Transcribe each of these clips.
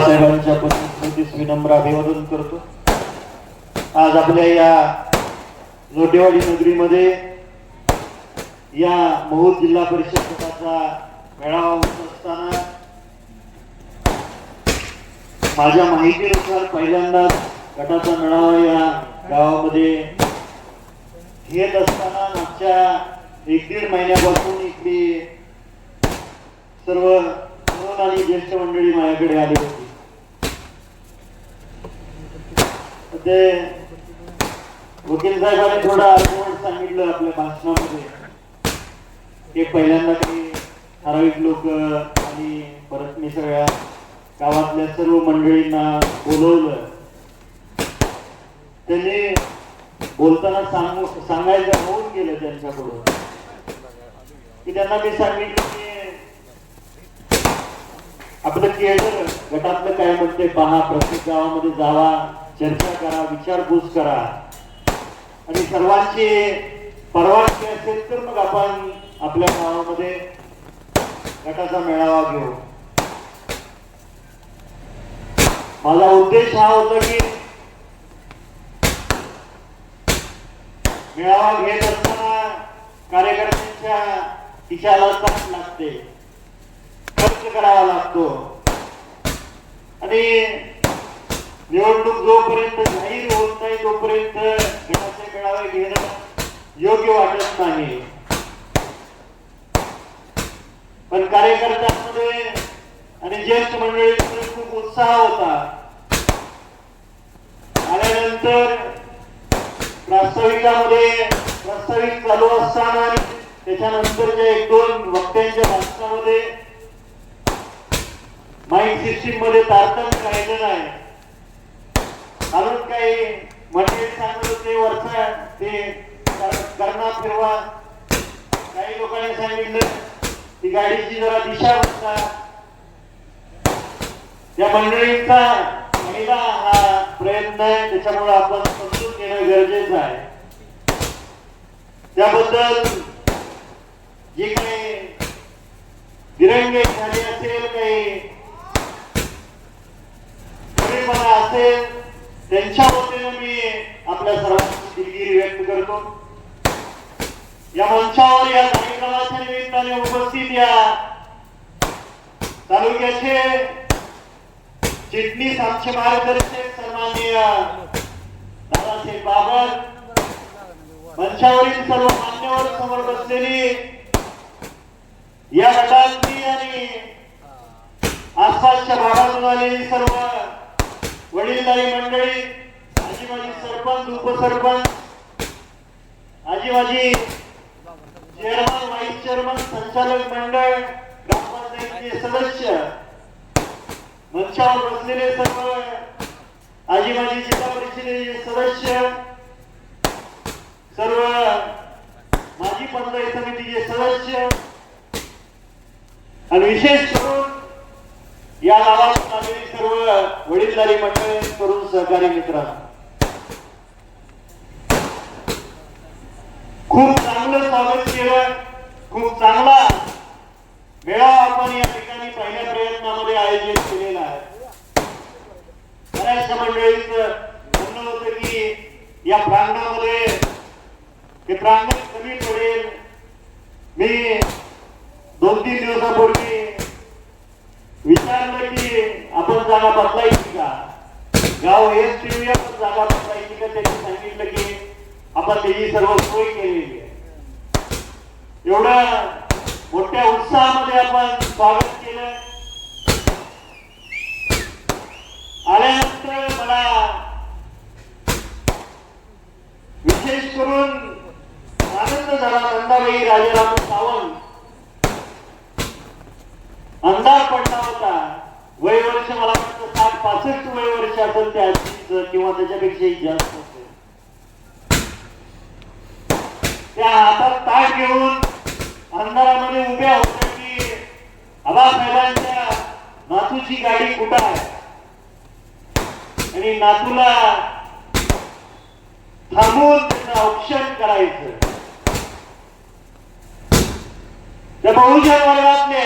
साहेबांच्या पत्नीस विनम्र अभिवादन करतो. आज आपल्या या लोटेवाडी नगरीमध्ये या महूर जिल्हा परिषद गटाचा मेळावा होत असताना माझ्या माहितीनुसार पहिल्यांदाच गटाचा मेळावा या गावामध्ये घेत असताना मागच्या एक दीड महिन्यापासून इथली सर्व तरुण आणि ज्येष्ठ मंडळी माझ्याकडे आली होती. म्हणजे वकील साहेबांनी थोडा अर्धवट सांगितलं आपल्या भाषणामध्ये. की पहिल्यांदा काही ठराविक लोक आणि परत मी सगळ्या गावातल्या सर्व मंडळींना बोलवलं. त्यांनी बोलताना सांगू सांगायचं होऊन गेलं त्यांच्याकडून. की त्यांना मी सांगितलं की आपलं केंद्र गटातलं काय म्हणते पहा प्रत्येक गावामध्ये जावा. चर्चा करा विचारपूस करा. आणि सर्वांची परवानगी असेल तर मग आपण आपल्या गावामध्ये गटाचा मेळावा घेऊ. माझा उद्देश हा होता की मेळावा घेत असताना कार्यकर्त्यांच्या खिशाला ताट लागते. खर्च करावा लागतो. आणि निवडणूक जोपर्यंत जाहीर होत नाही तोपर्यंत गटाचे मेळावे घेणं योग्य वाटत नाही. पण कार्यकर्त्यांमध्ये आणि ज्येष्ठ मंडळींमध्ये खूप उत्साह होता. आल्यानंतर प्रास्ताविकामध्ये प्रास्ताविक चालू असताना त्याच्यानंतरच्या एक दोन वक्त्यांच्या भाषणामध्ये माईक सिस्टीममध्ये तारतम्य राहिलं नाही अजून काही मंडळी सांगितलं ते वरचा ते करणार करणा फिरवा. काही लोकांनी सांगितलं ती गाडीची जरा दिशा बसता त्या मंडळींचा पहिला हा प्रयत्न आहे त्याच्यामुळे आपण समजून घेणं गरजेचं आहे. त्याबद्दल जे काही दिरंगे झाले असेल काही कमीपणा असेल त्यांच्या वतीनं मी आपल्या सर्वांची दिलगिरी व्यक्त करतो या मंचावर या कार्यक्रमाच्या निमित्ताने उपस्थित या तालुक्याचे चिटणीस आमचे मार्गदर्शक सन्माननीय दादासाहेब बाबर. मंचावरील सर्व मान्यवर समोर बसलेली या गटातली आणि आसपासच्या भागातून आलेली सर्व वडीलधारी मंडळी आजी माझी सरपंच उपसरपंच आजी माझी चेअरमन व्हाईस चेअरमन संचालक मंडळ ग्रामपंचायतीचे सदस्य मंचावर बसलेले सर्व आजी माझी जिल्हा परिषदेचे सदस्य सर्व माजी पंचायत समितीचे सदस्य आणि विशेष करून या गावात आलेली सर्व वडीलधारी मंडळी करून सहकारी मित्रांनो. खूप चांगलं स्वागत केलं. खूप चांगला मेळावा आपण या ठिकाणी पहिल्या प्रयत्नामध्ये आयोजित केलेला आहे. बऱ्याचशा मंडळीच म्हणणं होतं की या प्रांगणामध्ये हे प्रांगण कमी पडेल. मी दोन तीन दिवसापूर्वी विचारलं की आपण जागा बदलायची का? गाव हेच ठेवूया पण जागा बदलायची का? त्यांनी सांगितलं की आपण त्याची सर्व सोय केलेली आहे. एवढ्या मोठ्या उत्साहामध्ये आपण स्वागत केलं. आल्यानंतर मला विशेष करून आनंद झाला नंदाबाई राजाराम सावंत. अंधार पडला होता. वय वर्ष मला वाटतं साठ पासष्ट वय वर्ष असेल त्या किंवा त्याच्यापेक्षाही जास्त असेल त्या हातात ताट घेऊन अंधारामध्ये उभ्या होत्या की आबासाहेबांच्या नातूची गाडी कुठं आहे? आणि नातूला थांबून त्यांना औक्षण करायचं. त्या बहुजन वर्गातले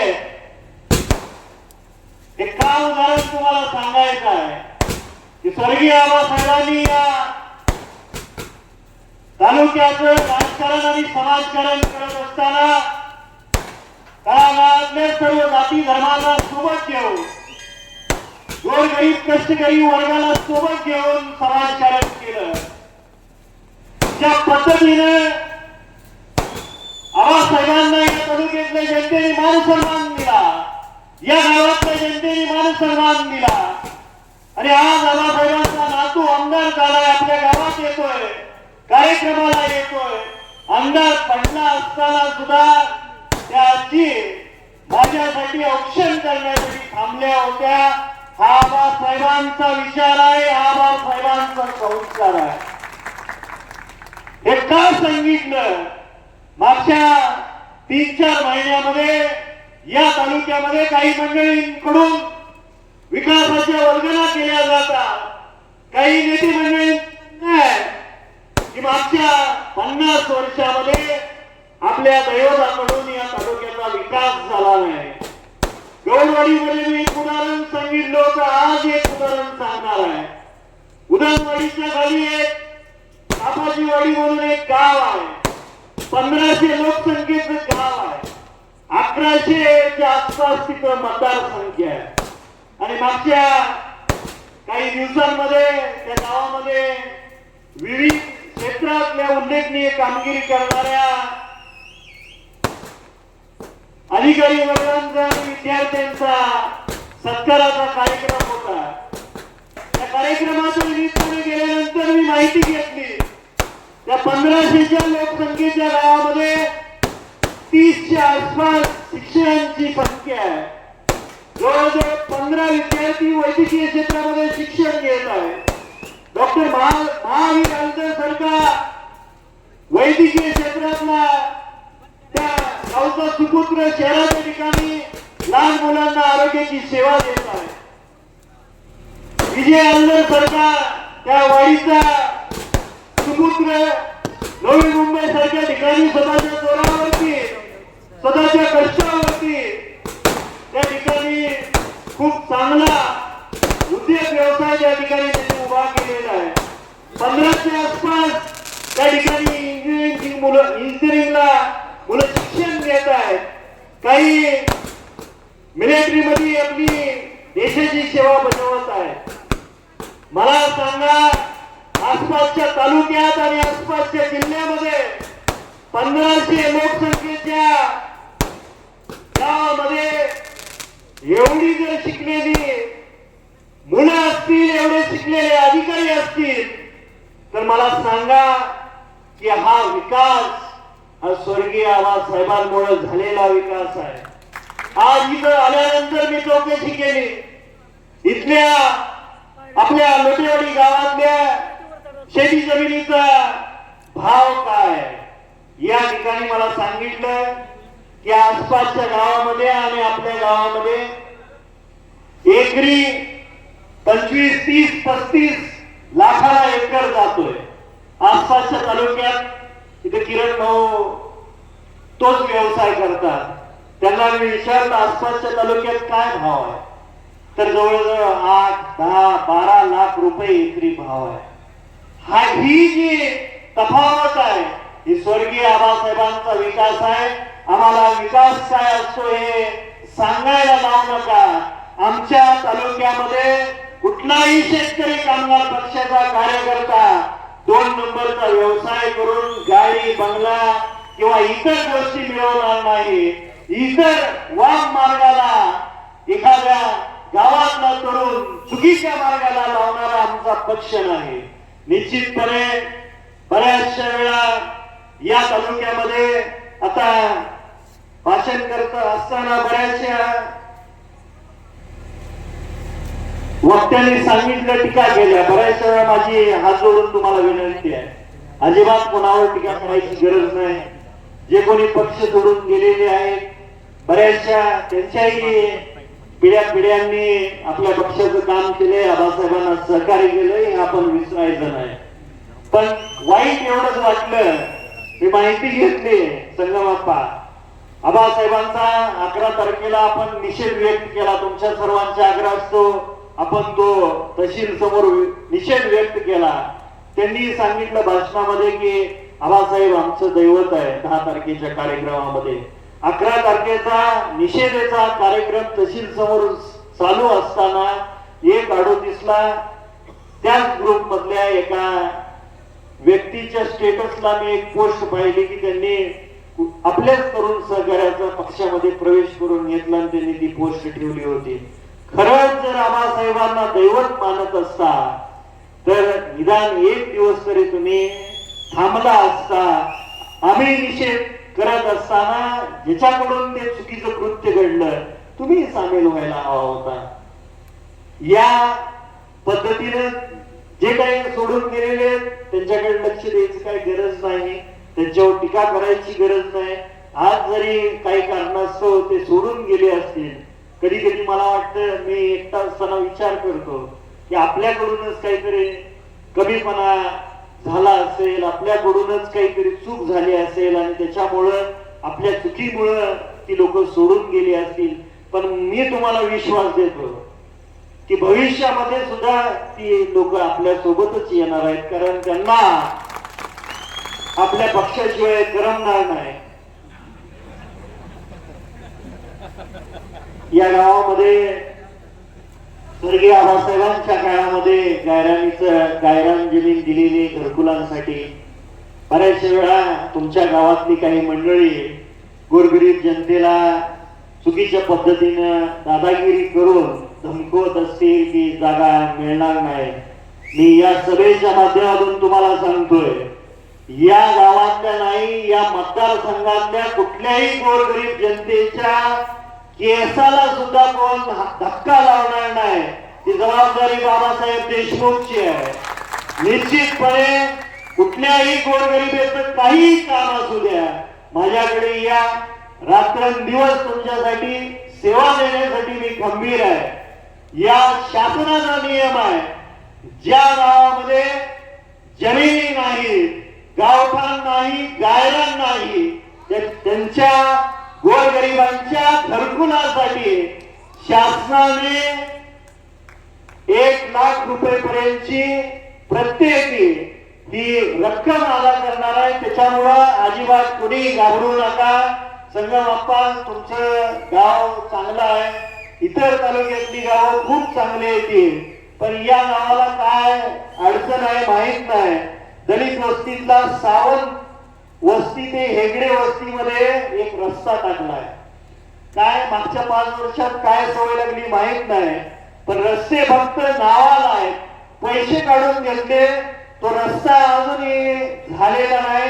एक का उदाहरण तुम्हाला सांगायचं आहे की स्वर्गीय आबासाहेबांनी या तालुक्याचं राजकारण आणि समाजकारण करत असताना काळागाळातल्या सर्व जाती धर्माला सोबत घेऊन गोरगरीब कष्टकरी वर्गाला सोबत घेऊन समाजकारण केलं. ज्या पद्धतीने आबासाहेबांना या तालुक्यातल्या जनतेने मान सन्मान दिला. या गावातल्या जनतेने मान सन्मान दिला. आणि आज आबासाहेबांचा नातू आमदार झालाय आपल्या गावात येतोय. कार्यक्रमाला येतोय. आमदार पडला असताना सुद्धा त्याची माझ्यासाठी औक्षण करण्यासाठी थांबल्या होत्या. हा बाबासाहेबांचा विचार आहे हा बाबासाहेबांचा संस्कार आहे. हे का सांगितलं मागच्या तीन चार महिन्यामध्ये या तालुक्यामध्ये काही मंडळींकडून विकासाच्या वर्गना केल्या जातात. काही नेते मंडळी की मागच्या पन्नास वर्षामध्ये आपल्या दैवताकडून या तालुक्याचा विकास झाला नाही. गौरवाडीमध्ये मी एक उदाहरण सांगितलं होतं आज एक उदाहरण सांगणार आहे. उदानवाडीच्या खाली एक कापाजीवाडी म्हणून एक गाव आहे. पंधराशे लोकसंख्येचं गाव आहे. अकराशेच्या आसपास तिथं मतदारसंख्या आहे. आणि मागच्या काही दिवसांमध्ये त्या गावामध्ये विविध क्षेत्रातल्या उल्लेखनीय कामगिरी करणाऱ्या अधिकारी वर्गांचा आणि विद्यार्थ्यांचा सत्काराचा कार्यक्रम होता. त्या कार्यक्रमाच्या निमित्ताने गेल्यानंतर मी माहिती घेतली. त्या पंधराशेच्या लोकसंख्येच्या गावामध्ये तीसच्या आसपास शिक्षकांची संख्या आहे. जवळजवळ पंधरा विद्यार्थी वैद्यकीय क्षेत्रामध्ये शिक्षण घेत आहे डॉक्टर महावीर महावीर आंबेडकरसारखा वैद्यकीय क्षेत्रातला त्या गावचा सुपुत्र शहराच्या ठिकाणी लहान मुलांना आरोग्याची सेवा देत आहे. विजय अल्लर सरकार त्या वाईचा सुपुत्र नवी मुंबई सारख्या ठिकाणी स्वतःच्या जोरावरती स्वतःच्या कष्टावरती त्या ठिकाणी खूप चांगला उद्योग व्यवसाय या ठिकाणी त्यांनी उभा केलेला आहे. पंधराच्या आसपास त्या ठिकाणी इंजिनिअरिंग मुलं इंजिनिअरिंगला मुलं शिक्षण घेत आहेत. काही मिलिटरीमध्ये आपली देशाची सेवा बजावत आहे मला सांगा आसपासच्या तालुक्यात आणि आसपासच्या जिल्ह्यामध्ये पंधराशे लोकसंख्येच्या गावामध्ये एवढी जर शिकलेली मुलं असतील एवढे शिकलेले अधिकारी असतील तर मला सांगा की हा विकास हा स्वर्गीय आबासाहेबांमुळे झालेला विकास आहे. आज इथं आल्यानंतर मी चौकशी केली. इथल्या आपल्या लोटेवाडी गावातल्या शेती जमिनीचा भाव काय? या ठिकाणी मला सांगितलं की आसपासच्या गावामध्ये आणि आपल्या गावामध्ये एकरी पंचवीस तीस पस्तीस लाखाला एकर जातोय. आसपासच्या तालुक्यात इथे किरण भाऊ तोच व्यवसाय करतात. त्यांना मी विचारलं आसपासच्या तालुक्यात काय भाव आहे? तर जवळजवळ आठ दहा बारा लाख रुपये एकरी भाव आहे. हा ही जी तफावत आहे ही स्वर्गीय आबासाहेबांचा विकास आहे. आम्हाला विकास काय असतो हे सांगायला लावू नका. आमच्या तालुक्यामध्ये कुठलाही शेतकरी कामगार पक्षाचा कार्यकर्ता दोन नंबरचा व्यवसाय करून गाडी बंगला किंवा इतर गोष्टी मिळवणार नाही. इतर वाम मार्गाला एखाद्या गावातला तरुण चुकीच्या मार्गाला लावणारा आमचा पक्ष नाही. निश्चितपणे बऱ्याचशा वेळा या तालुक्यामध्ये आता भाषण करत असताना बऱ्याचशा वक्त्याने सांगितलं टीका केल्या. बऱ्याचशा वेळा माझी हात जोडून तुम्हाला विनंती आहे. अजिबात कोणावर टीका करायची गरज नाही. जे कोणी पक्ष सोडून गेलेले आहेत बऱ्याचशा त्यांच्याही पिढ्या पिढ्यांनी आपल्या पक्षाचं काम केलंय. आबासाहेबांना सहकार्य केलंय हे आपण विसरायचं नाही. पण वाईट एवढंच वाटलं मी माहिती घेतली संगमाप्पा. आबासाहेबांचा अकरा तारखेला आपण निषेध व्यक्त केला. तुमच्या सर्वांचा आग्रह असतो. आपण तो तहसील समोर निषेध व्यक्त केला. त्यांनी सांगितलं भाषणामध्ये की आबासाहेब आमचं दैवत आहे दहा तारखेच्या कार्यक्रमामध्ये. अकरा तारखेचा निषेधेचा कार्यक्रम तहसील समोर चालू असताना एक अडोतीसला त्याच ग्रुप मधल्या एका व्यक्तीच्या स्टेटसला मी एक पोस्ट पाहिली की त्यांनी आपल्याच तरुण सहकार्याचा पक्षामध्ये प्रवेश करून घेतला आणि त्यांनी ती पोस्ट ठेवली होती. खरंच जर आबासाहेबांना दैवत मानत असता तर निदान एक दिवस तरी तुम्ही थांबला असता. आम्ही निषेध करत असताना ज्याच्याकडून ते चुकीचं कृत्य घडलं तुम्ही सामील व्हायला हवा होता. या पद्धतीनं जे काही सोडून गेलेले त्यांच्याकडे लक्ष द्यायची काही गरज नाही. त्यांच्यावर टीका करायची गरज नाही. आज जरी काही कारणास्तव ते सोडून गेले असतील कधी कधी मला वाटतं मी एकटा असताना विचार करतो की आपल्याकडूनच काहीतरी कमीपणा झाला असेल आपल्याकडूनच काहीतरी चूक झाली असेल आणि त्याच्यामुळं आपल्या चुकीमुळं ती लोक सोडून गेली असतील. पण मी तुम्हाला विश्वास देतो की भविष्यामध्ये सुद्धा ती लोक आपल्या सोबतच येणार आहेत. कारण त्यांना आपल्या पक्षाशिवाय करमणार नाही. या गावामध्ये स्वर्गीय आबासाहेबांच्या काळामध्ये गायरानीचं गायरान जमीन दिलेली घरकुलांसाठी बऱ्याचशा वेळा तुमच्या गावातली काही मंडळी गोरगरीब जनतेला चुकीच्या पद्धतीनं दादागिरी करून धमकवत असतील की जागा मिळणार नाही. मी या सभेच्या माध्यमातून तुम्हाला सांगतोय या गावातल्या नाही या मतदारसंघातल्या कुठल्याही गोरगरीब जनतेच्या केसाला सुद्धा कोण धक्का लावणार नाही. ती जबाबदारी बाबासाहेब देशमुखची आहे. निश्चितपणे कुठल्याही गोरगरिबेचं काही काम असू द्या माझ्याकडे या रात्रंदिवस तुमच्यासाठी सेवा देण्यासाठी मी खंबीर आहे. या शासनाचा नियम आहे ज्या गावामध्ये जमिनी नाही गावठाण नाही गायरान नाही त्या- त्यांच्या गोरगरिबांच्या घरकुलासाठी शासनाने एक लाख रुपये पर्यंतची प्रत्येकी ही रक्कम अदा करणार आहे. त्याच्यामुळं अजिबात कुणी घाबरू नका. संगम अप्पा तुमचं गाव चांगलं आहे. इतर तालुक्यातली गाव खूप चांगली येतील. पण या गावाला काय अडचण आहे माहीत नाही. दलित वस्तीतला सावंत वस्ती ते हेगडे वस्तीमध्ये एक रस्ता टाकलाय. काय मागच्या पाच वर्षात काय सवय लागली माहीत नाही पण रस्ते फक्त नावाला आहेत. पैसे काढून घेतले तो रस्ता अजूनही झालेला नाही.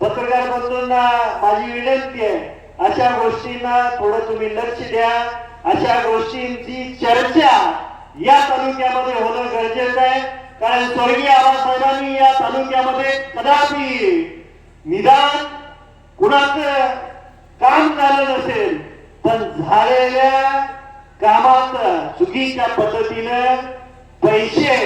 पत्रकार बंधूंना माझी विनंती आहे अशा गोष्टींना थोडं तुम्ही लक्ष द्या. अशा गोष्टींची चर्चा या तालुक्यामध्ये होणं गरजेचं आहे. कारण स्वर्गीय आबासाहेबांनी या तालुक्यामध्ये कदापि निदान कुणाचं काम झालं नसेल पण झालेल्या कामात चुकीच्या पद्धतीनं पैसे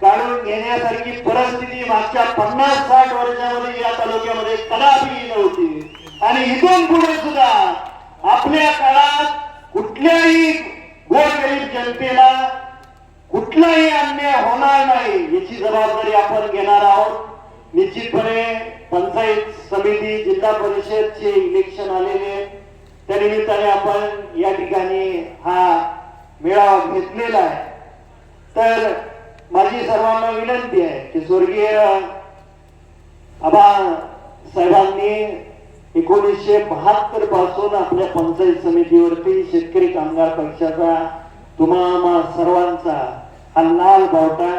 काढून घेण्यासारखी परिस्थिती मागच्या पन्नास साठ वर्षामध्ये या तालुक्यामध्ये कदापि नव्हती. आणि इथून पुढे सुद्धा आपल्या काळात कुठल्याही गोरगरीब जनतेला कुठलाही अन्याय होणार नाही याची जबाबदारी आपण घेणार आहोत. निश्चितपणे पंचायत समिती जिल्हा परिषदचे इलेक्शन आलेले त्या निमित्ताने आपण या ठिकाणी हा मेळावा घेतलेला आहे. तर माझी सर्वांना विनंती आहे की स्वर्गीय आबा साहेबांनी एकोणीसशे बहात्तरपासून आपल्या पंचायत समितीवरती शेतकरी कामगार पक्षाचा तुम्हा सर्वांचा हा लाल बावटा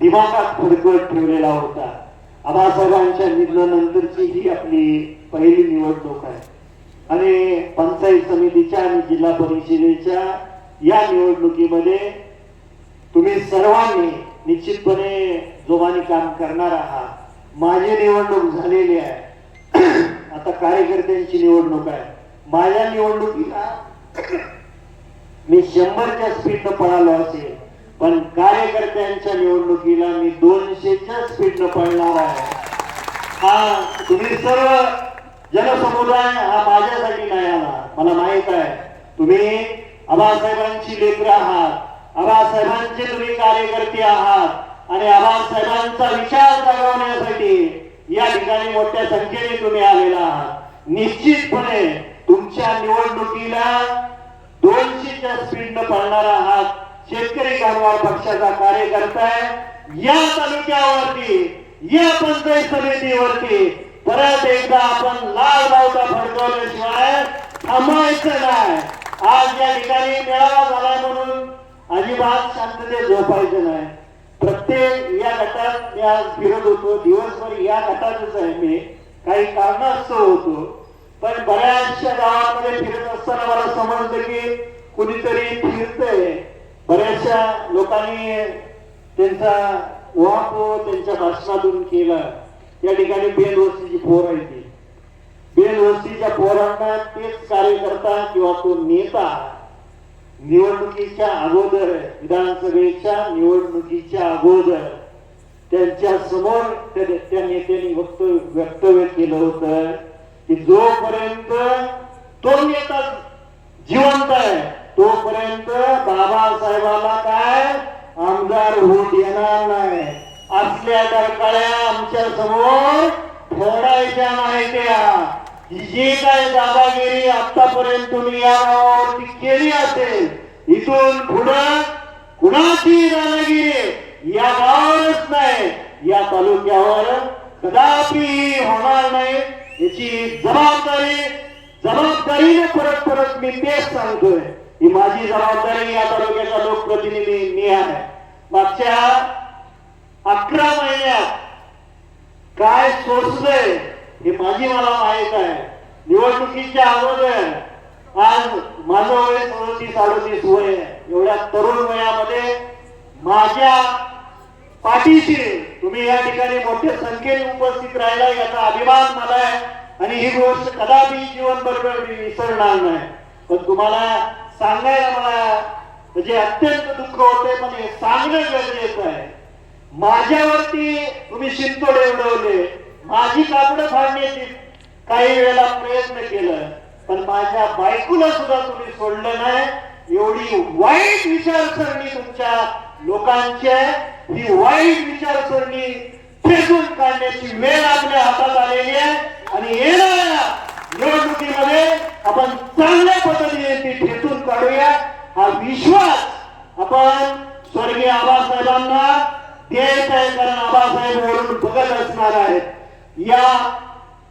दिमागात फडकवत ठेवलेला होता. आबासाहेबांच्या निधनानंतरची ही आपली पहिली निवडणूक आहे. आणि पंचायत समितीच्या आणि जिल्हा परिषदेच्या या निवडणुकीमध्ये तुम्ही सर्वांनी निश्चितपणे जोमाने काम करणार आहात. माझी निवडणूक झालेली आहे. आता कार्यकर्त्यांची निवडणूक आहे. माझ्या निवडणुकीला मी शंभरच्या स्पीडनं पळालो असेल. पण कार्यकर्त्यांच्या निवडणुकीला मी दोनशेच्या स्पीडनं पळणार आहे. हा तुम्ही सर्व जनसमुदाय हा माझ्यासाठी नाही आला. मला माहीत आहे. तुम्ही आबासाहेबांची लेकर आहात. आबासाहेबांचे तुम्ही कार्यकर्ते आहात. आणि आबासाहेबांचा विचार जगवण्यासाठी या ठिकाणी मोठ्या संख्येने तुम्ही आलेला आहात. निश्चितपणे तुमच्या निवडणुकीला दोनशेच्या स्पीडनं पडणार आहात. शेतकरी कामगार पक्षाचा कार्यकर्ता आहे. या तालुक्यावरती या पंचायत समितीवरती परत एकदा आपण लाल लावता फडकवल्याशिवाय थांबायचं नाही. आज या ठिकाणी मेळावा झालाय म्हणून अजिबात शांततेत झोपायचं नाही. प्रत्येक या गटात मी आज फिरत होतो. दिवसभर या गटातच आहे मी. काही कारणास्तव होतो. पण बऱ्याचशा गावामध्ये फिरत असताना मला समजलं की कुणीतरी फिरतंय. बऱ्याचशा लोकांनी त्यांचा उहापोह त्यांच्या भाषणातून केला. या ठिकाणी बेलवस्तीची पोर आहे ती. बेलवस्तीच्या पोरांना तेच कार्यकर्ता किंवा तो नेता निवडणुकीच्या अगोदर विधानसभेच्या निवडणुकीच्या अगोदर त्यांच्यासमोर त्या नेत्यांनी वक्त वक्तव्य केलं होतं की जोपर्यंत तो नेता जिवंत आहे तोपर्यंत बाबासाहेबाला काय? आमदार होऊ देणार नाही. असल्या डरकाळ्या आमच्यासमोर फोडायच्या नाही त्या. जी काय दादागिरी आतापर्यंत तुम्ही या गावावरती केली असेल इथून पुढं कुणाची दादागिरी? या गावावरच नाही. या तालुक्यावर कदापि होणार नाही. याची जबाबदारी जबाबदारीने परत परत मी तेच सांगतोय. ही माझी जबाबदारी या तालुक्याचा लोकप्रतिनिधी मी आहे. मागच्या अकरा महिन्यात काय सोसलंय हे माझी मला माहीत आहे. निवडणुकीच्या अगोदर आज माझं वय सदतीस अडतीस वय आहे. एवढ्या तरुण वयामध्ये माझ्या पाठीशी तुम्ही या ठिकाणी मोठ्या संख्येने उपस्थित राहिला याचा अभिमान मला आहे आणि ही गोष्ट कदापि जीवनभर मी विसरणार नाही. पण तुम्हाला सांगायला मला म्हणजे अत्यंत दुःख होते पण हे सांगणं गरजेचं आहे. माझ्यावरती तुम्ही शिंतोडे उडवले. माझी कापडं फाडण्याची काही वेळेला प्रयत्न केलं पण माझ्या बायकोला सुद्धा तुम्ही सोडलं नाही. एवढी वाईट विचारसरणी तुमच्या लोकांची आहे. ही वाईट विचारसरणी फेसून काढण्याची वेळ आपल्या हातात आलेली आहे. आणि येणाऱ्या निवडणुकीमध्ये आपण चांगल्या पद्धतीने ती ठेचून काढूया. हा विश्वास आपण स्वर्गीय आबासाहेबांना द्यायचा आहे कारण आबासाहेब वरून बघत असणार आहेत. या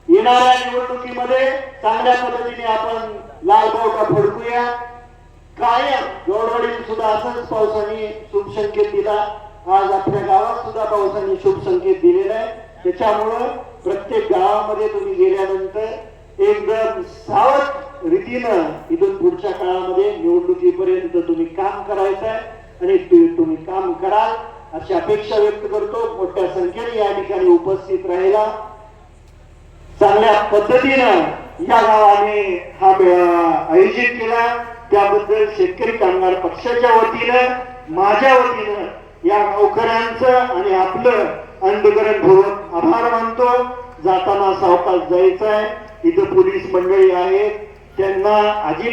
येणाऱ्या निवडणुकीमध्ये चांगल्या पद्धतीने आपण लाल बावटा फडकूया. कायम गौरवडील सुद्धा असंच पावसाने शुभसंकेत दिला. आज आपल्या गावात सुद्धा पावसाने शुभसंकेत दिलेला आहे. त्याच्यामुळं प्रत्येक गावामध्ये तुम्ही गेल्यानंतर एकदम सावध रीतीनं इथून पुढच्या काळामध्ये निवडणुकीपर्यंत तुम्ही काम करायचं आहे आणि तुम्ही काम कराल अशी अपेक्षा व्यक्त करतो. मोठ्या संख्येने या ठिकाणी उपस्थित राहिला. चांगल्या पद्धतीनं या गावाने हा मेळावा आयोजित केला. त्याबद्दल शेतकरी कामगार पक्षाच्या वतीनं माझ्या वतीनं या गावकऱ्यांचं आणि आपलं अंडकरण भरून आभार मानतो. जाताना सावकाश जायचं आहे इथं पोलीस मंडळी आहेत. त्यांना अजिबात